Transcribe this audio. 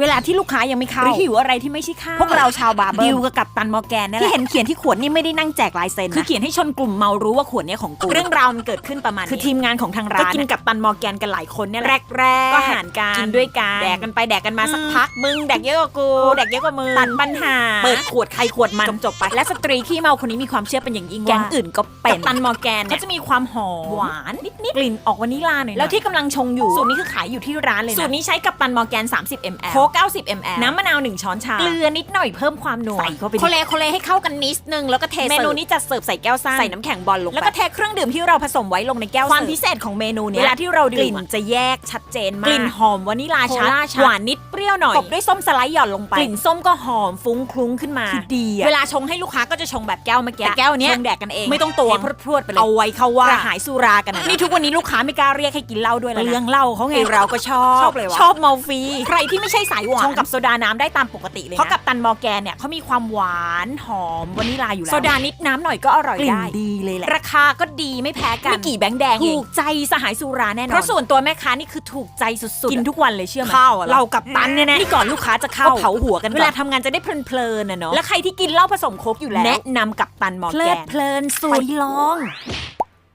เวลาที่ลูกค้ายังไม่เข้าหรือหิวอะไรที่ไม่ใช่ข้าวพวกเราชาวบาร์เบิดิลวกับกัปตันมอร์แกนนี่แหที่ละเห็นเขียนที่ขวดนี่ไม่ได้นั่งแจกลายเซ็นคือนะเขียนให้ชนกลุ่มเมารู้ว่าขวดเนี้ยของกูเรื่องราวมันเกิดขึ้นประมาณนี้คือทีมงานของทางร้านก็กินกับตันมอร์แกนกันหลายคนเนี่ยแหละแรกๆก็หารกันกินด้วยกันแดกกันไปแดกกันมาสักอืมพักมึงแดกเยอะกว่ากูแดกเยอะกว่ามึงตัดปัญหาเปิดขวดใครขวดมันจบๆไปและสตรีขี้เมาคนนี้มีความเชื่อเป็นอย่างยิ่งแก๊ว่างอื่นก็เป็นกัปตันมอร์แกนเนี่ยเขาจะมีความหอมหวานนิดกลิ่นออกวานิลลาหน่อยๆแล้วที่กำลังชงอยู่สูตรนี้คือขายอยู่ที่ร้านเลยนะสูตรนี้ใช้กับตันมอร์แกน 30 ml โค้ก90 ml น้ำมะนาว 1 ช้อนชา เกลือนิดหน่อยเพิ่มความนัว ใส่เข้าไปดิโคเลโคเลให้เข้ากันนิดนึง แล้วก็เทเมเมนูนูนี้นี้จะเสิร์ฟใส่แก้วซ่าใส่น้ำแข็งบอลลงไปแล้วก็เทเครื่องดื่มที่เราผสมไว้ลงในแก้วความสิร์ฟพิเศษของเมนูเนี้ยเวลาที่เราดื่มกลิ่นอะจะแยกชัดเจนมากกลิ่นหอมวานิลลาโคชัดลาชัดหวานนิดเปรี้ยวหน่อยตบด้วยส้มสไลด์หย่อนลงไปกลิ่นส้มก็หอมฟุ้งคลุ้งขึ้นมาคือดีอะเวลาชงให้ลูกค้าก็จะชงแบบแก้วเมื่อกี้แต่แก้วเนี้ยชงแดกกันเองไม่ต้องตวงเทพรวดๆไปเลยเอาไว้เข้าว่ากระหายสุรากันนะนี่ทุกวันนี้ลูกค้าไม่กล้าเรียกให้กินเหล้าด้วยแล้วนะเรื่องเล่าเขาไงไอเราก็ชอบชอบเลยวะชอบเมาฟรีใครที่ไม่ใช่สายหวานชงกับโซดาน้ำได้ตามปกติเลยเพราะนะกับตันมอร์แกนเนี่ยเขามีความหวานหอมวานิลลาอยู่แล้วโซดานิดน้ำหน่อยก็อร่อยกลิ่นได้ดีเลยแหละราคาก็ดีไม่แพ้กันไม่กี่แบงค์แดงเอถูงกใจสหายสุราแน่นอนเพราะส่วนตัวแม่ค้านี่คือถูกใจสุดๆกินทุกวันเลยเชื่อไหมข้าวอะเรากับตันเนี่ยนะนี่ก่อนลูกค้าจะเข้าก็เผาหัวกันก่อนเวลาทำงานจะได้เพลินๆนะเนาะแล้วใครที่กินเหล้าผสมโค้กอยู่แล้วแนะนำกับตันมอร์เพลิแกดนเพลินสุไปดลอง